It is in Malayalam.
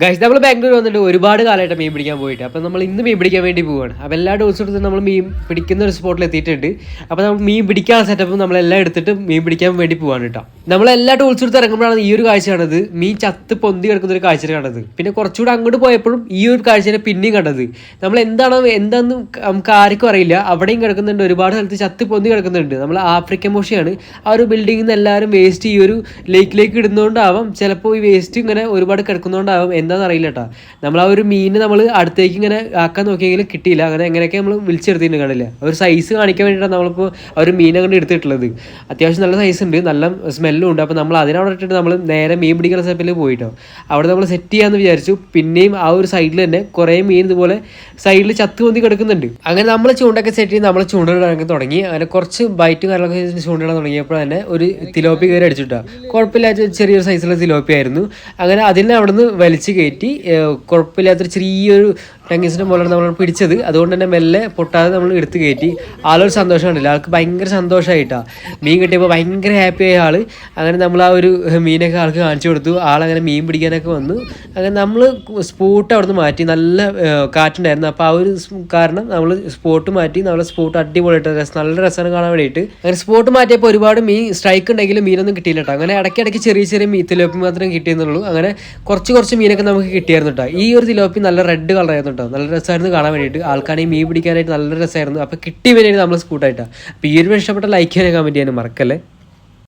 ഗൈസ് നമ്മൾ ബാംഗ്ലൂർ വന്നിട്ട് ഒരുപാട് കാലമായിട്ട് മീൻ പിടിക്കാൻ പോയിട്ട്. അപ്പോൾ നമ്മൾ ഇന്ന് മീൻ പിടിക്കാൻ വേണ്ടി പോവുകയാണ് അപ്പോൾ എല്ലാ ഡോസും എടുത്ത് നമ്മൾ മീൻ പിടിക്കുന്ന ഒരു സ്പോട്ടിൽ എത്തിയിട്ടുണ്ട്. അപ്പോൾ നമ്മൾ മീൻ പിടിക്കാനുള്ള സെറ്റപ്പ് നമ്മളെല്ലാം എടുത്തിട്ട് മീൻ പിടിക്കാൻ വേണ്ടി പോവാണ് കേട്ടോ നമ്മൾ എല്ലാ ടൂൾസും എടുത്ത് ഇറങ്ങുമ്പോഴാണ് ഈ ഒരു കാഴ്ച കണ്ടത്. മീൻ ചത്ത് പൊന്തി കിടക്കുന്ന ഒരു കാഴ്ച കണ്ടത്. പിന്നെ കുറച്ചുകൂടെ അങ്ങോട്ട് പോയപ്പോഴും ഈ ഒരു കാഴ്ചയെ പിന്നെയും കണ്ടത്. നമ്മൾ എന്താണ് എന്താണെന്ന് നമുക്ക് ആർക്കും അറിയില്ല. അവിടെയും കിടക്കുന്നുണ്ട്. ഒരുപാട് സ്ഥലത്ത് ചത്ത് പൊന്തി കിടക്കുന്നുണ്ട്. നമ്മൾ ആഫ്രിക്കൻ മോശയാണ് ആ ഒരു ബിൽഡിങ്ങിൽ നിന്ന് എല്ലാവരും വേസ്റ്റ് ഈ ഒരു ലേക്കിലേക്ക് ഇടുന്നതുകൊണ്ടാവാം ചിലപ്പോൾ ഈ വേസ്റ്റ് ഇങ്ങനെ ഒരുപാട് കിടക്കുന്നതുകൊണ്ടാവും എന്താണെന്ന് അറിയില്ല കേട്ടോ നമ്മൾ ആ ഒരു മീനിനെ നമ്മൾ അടുത്തേക്ക് ഇങ്ങനെ ആക്കാൻ നോക്കിയെങ്കിലും കിട്ടിയില്ല. അങ്ങനെ എങ്ങനെയൊക്കെ നമ്മൾ വിളിച്ചെടുത്തിട്ട് കണ്ടില്ല? ഒരു സൈസ് കാണിക്കാൻ വേണ്ടിയിട്ടാണ് നമ്മളിപ്പോൾ ആ ഒരു മീൻ അങ്ങോട്ട് എടുത്തിട്ടുള്ളത്. അത്യാവശ്യം നല്ല സൈസ് ഉണ്ട്. നല്ല സ്മെല്ലും ഉണ്ട്. അപ്പോൾ നമ്മൾ അതിനവിടെ ഇട്ടിട്ട് നമ്മൾ നേരെ മീൻ പിടിക്കുന്ന സ്ഥലത്തിൽ പോയിട്ടോ. അവിടെ നമ്മൾ സെറ്റ് ചെയ്യാമെന്ന് വിചാരിച്ചു. പിന്നെയും ആ ഒരു സൈഡിൽ തന്നെ കുറേ മീൻ ഇതുപോലെ സൈഡിൽ ചത്ത് പൊന്തി കിടക്കുന്നുണ്ട്. അങ്ങനെ നമ്മൾ ചൂണ്ടൊക്കെ സെറ്റ് ചെയ്ത് നമ്മൾ ചൂണ്ടിടാൻ തുടങ്ങി. അങ്ങനെ കുറച്ച് ബൈറ്റ് കാര്യങ്ങളൊക്കെ ചൂണ്ടിടാൻ തുടങ്ങിയപ്പോൾ തന്നെ ഒരു തിലോപ്പി കയറി അടിച്ചിട്ടാണ് കുഴപ്പമില്ലാത്ത ചെറിയൊരു സൈസിലുള്ള തിലോപ്പി ആയിരുന്നു. അങ്ങനെ അതിനെ അവിടെ നിന്ന് വലിച്ച് കയറ്റി കുഴപ്പമില്ലാത്തൊരു ചെറിയൊരു ടങ്ങീസിന്റെ പോലെ നമ്മൾ പിടിച്ചത്. അതുകൊണ്ട് തന്നെ മെല്ലെ പൊട്ടാതെ നമ്മൾ എടുത്ത് കയറ്റി. ആളൊരു സന്തോഷം ആൾക്ക് ഭയങ്കര സന്തോഷമായിട്ടാണ് മീൻ കിട്ടിയപ്പോൾ ഭയങ്കര ഹാപ്പി ആയ ആൾ അങ്ങനെ നമ്മൾ ആ ഒരു മീനൊക്കെ ആൾക്ക് കാണിച്ചു കൊടുത്തു. ആളങ്ങനെ മീൻ പിടിക്കാനൊക്കെ വന്നു. അങ്ങനെ നമ്മൾ സ്പോട്ട് അവിടെ നിന്ന് മാറ്റി. നല്ല കാറ്റുണ്ടായിരുന്നു. അപ്പോൾ ആ ഒരു കാരണം നമ്മൾ സ്പോട്ട് മാറ്റി. നമ്മളെ സ്പോട്ട് അടിപൊളിയായിട്ട് രസം നല്ല രസമാണ് കാണാൻ വേണ്ടിയിട്ട്. അങ്ങനെ സ്പോട്ട് മാറ്റിയപ്പോൾ ഒരുപാട് മീൻ സ്ട്രൈക്ക് ഉണ്ടെങ്കിലും മീനൊന്നും കിട്ടിയില്ല കേട്ടോ. അങ്ങനെ ഇടയ്ക്കിടയ്ക്ക് ചെറിയ ചെറിയ മീ മാത്രമേ കിട്ടിയെന്നുള്ളൂ. അങ്ങനെ കുറച്ച് കുറച്ച് മീനൊക്കെ നമുക്ക് കിട്ടിയായിരുന്നു കേട്ടോ ഈ ഒരു തിലോപ്പി നല്ല റെഡ് കളർ ആയിരുന്നു കേട്ടോ നല്ല രസമായിരുന്നു കാണാൻ വേണ്ടിയിട്ട്. ആൾക്കാരെ മീൻ പിടിക്കാനായിട്ട് നല്ല രസമായിരുന്നു. അപ്പോൾ കിട്ടിയ മീനായിട്ട് നമ്മൾ സ്കൂട്ടായിട്ടാണ് അപ്പോൾ ഈ ഒരു ഇഷ്ടപ്പെട്ട ലൈക്ക് ചെയ്യാനും കമന്റ് ചെയ്യാനും മറക്കല്ലേ?